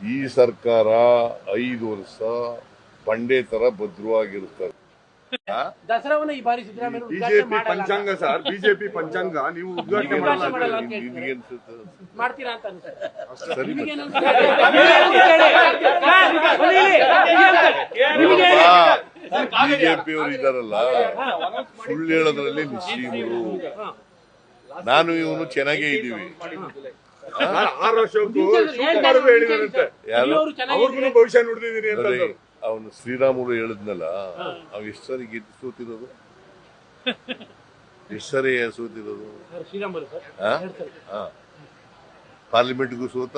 ಈ ಸರ್ಕಾರ ಐದು ವರ್ಷ ಬಂಡೆ ತರ ಭದ್ರವಾಗಿರುತ್ತದೆ? ದಸರಾವನ್ನ ಈ ಬಾರಿ ಸಿದ್ದರಾಮಯ್ಯ ಬಿಜೆಪಿ ಪಂಚಾಂಗ ಸರ್ ಬಿಜೆಪಿ ಪಂಚಾಂಗ ನೀವು ಉದ್ಘಾಟನೆ ಮಾಡಲ್ಲ. ಅಂತ ಅನ್ಸುತ್ತೆ? ಮಾಡ್ತೀರಾ ಅಂತ ಅನ್ಸುತ್ತೆ. ಸರಿ ಬಿಜೆಪಿ ಅವರು ಇದಾರಲ್ಲ ಸುಳ್ಳು ಹೇಳೋದ್ರಲ್ಲಿ ನಿಶ್ಚೀಮರು. ನಾನು ಇವನು ಚೆನ್ನಾಗೇ ಇದೀವಿ ನಾನು ಆರು ಹೇಳಿದಾರಂತೆ ಅವ್ರಿಗೂ ಭವಿಷ್ಯ ನೋಡಿದೀನಿ ಅಂತ. ಅವನು ಶ್ರೀರಾಮುಲು ಹೇಳಿದ್ನಲ್ಲ ಅವ್ ಎಷ್ಟು ಸರಿ ಗೆದ್ದು ಸೋತಿರೋದು? ಎಷ್ಟು ಸರಿ. ಸೋತಿರೋದು. ಪಾರ್ಲಿಮೆಂಟ್ಗೂ ಸೋತ?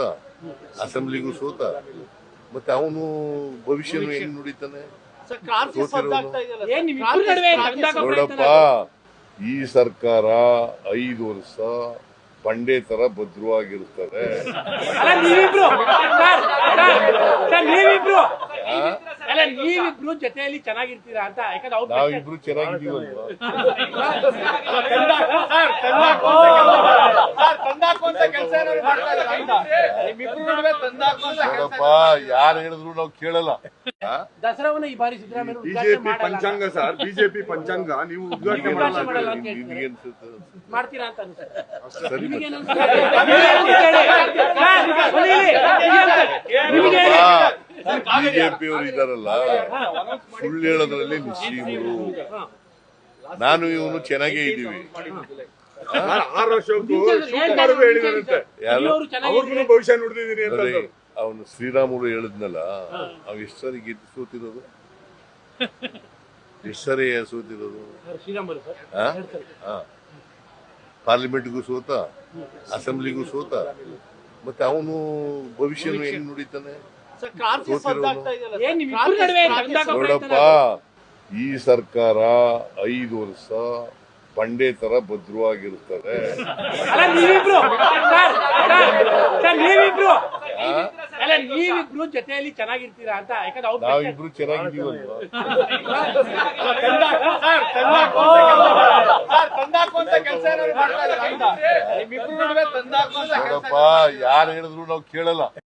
ಅಸೆಂಬ್ಲಿಗೂ ಸೋತ? ಮತ್ತೆ ಅವನು ಭವಿಷ್ಯನು ಹೆಂಗ್ ನುಡಿತಾನೆ? ನೋಡಪ್ಪ ಈ ಸರ್ಕಾರ ಐದು ವರ್ಷ ಬಂಡೆ ತರ ಭದ್ರವಾಗಿರುತ್ತದೆ ಅಲ್ಲ ನೀವಿಬ್ರು ಜೊತೆಯಲ್ಲಿ ಚೆನ್ನಾಗಿರ್ತೀರಾ ಅಂತ ನಾವಿಬ್ರು ಚೆನ್ನಾಗಿದ್ದೀವಲ್ವಾ ನೋಡಪ್ಪ ಯಾರು ಹೇಳಿದ್ರು ನಾವು ಕೇಳಲ್ಲ? ದಸರಾವನ್ನ ಈ ಬಾರಿ ಸಿದ್ದರಾಮಯ್ಯ ಉದ್ಘಾಟನೆ ಬಿಜೆಪಿ ಪಂಚಾಂಗ ಸರ್ ಬಿಜೆಪಿ ಪಂಚಾಂಗ ನೀವು ಉದ್ಘಾಟನೆ ಮಾಡಲ್ಲ. ಮಾಡ್ತೀರಾ ಅಂತ ಅನ್ಸುತ್ತೆ. ಸರಿ ಮತ್ತೆ. ನಿಮಗೇನ್ ಅನ್ಸುತ್ತೆ? ನಿಮಗೆ ಬಿಜೆಪಿ ಅವರು ಇದಾರಲ್ಲ. ಸುಳ್ಳು ಹೇಳೋದ್ರಲ್ಲಿ ನಿಶ್ಚೀಮರು ನಾನು ಇವನು ಚೆನ್ನಾಗೇ ಇದೀವಿ ನಾನು ಆರು ವರ್ಷಕ್ಕೂ ಶಿವಕುಮಾರ್ ಹೇಳಿದಾರಂತೆ ಚೆನ್ನಾಗಿ ಅವ್ರಿಗೂ ಭವಿಷ್ಯ ನುಡಿದಿದ್ದೀನಿ ಅಂತ. ಅವನು ಶ್ರೀರಾಮುಲು ಹೇಳಿದ್ನಲ್ಲ ಅವ್ ಎಷ್ಟು ಸರಿ ಗೆದ್ದು ಸೋತಿರೋದು? ಎಷ್ಟು ಸರಿ. ಸೋತಿರೋದು. ಪಾರ್ಲಿಮೆಂಟ್ಗೂ ಸೋತ? ಅಸೆಂಬ್ಲಿಗೂ ಸೋತ? ಮತ್ತೆ ಅವನು ಭವಿಷ್ಯ. ನುಡಿತಾನೆ? ಏನ್ ತಂದಾಕ ನೋಡಪ್ಪ ಈ ಸರ್ಕಾರ ಐದು ವರ್ಷ ಬಂಡೆ ತರ ಭದ್ರವಾಗಿರುತ್ತದೆ ಅಲ್ಲ ನೀವಿಬ್ರು ಜೊತೆಯಲ್ಲಿ ಚೆನ್ನಾಗಿರ್ತೀರಾ ಅಂತ ಯಾಕಂದ್ರೆ ಅವ್ರು ನಾವಿಬ್ರು ಚೆನ್ನಾಗಿದ್ದೀವಲ್ವಾ? ನೋಡಪ್ಪ ಯಾರು ಹೇಳಿದ್ರು ನಾವು ಕೇಳಲ್ಲ.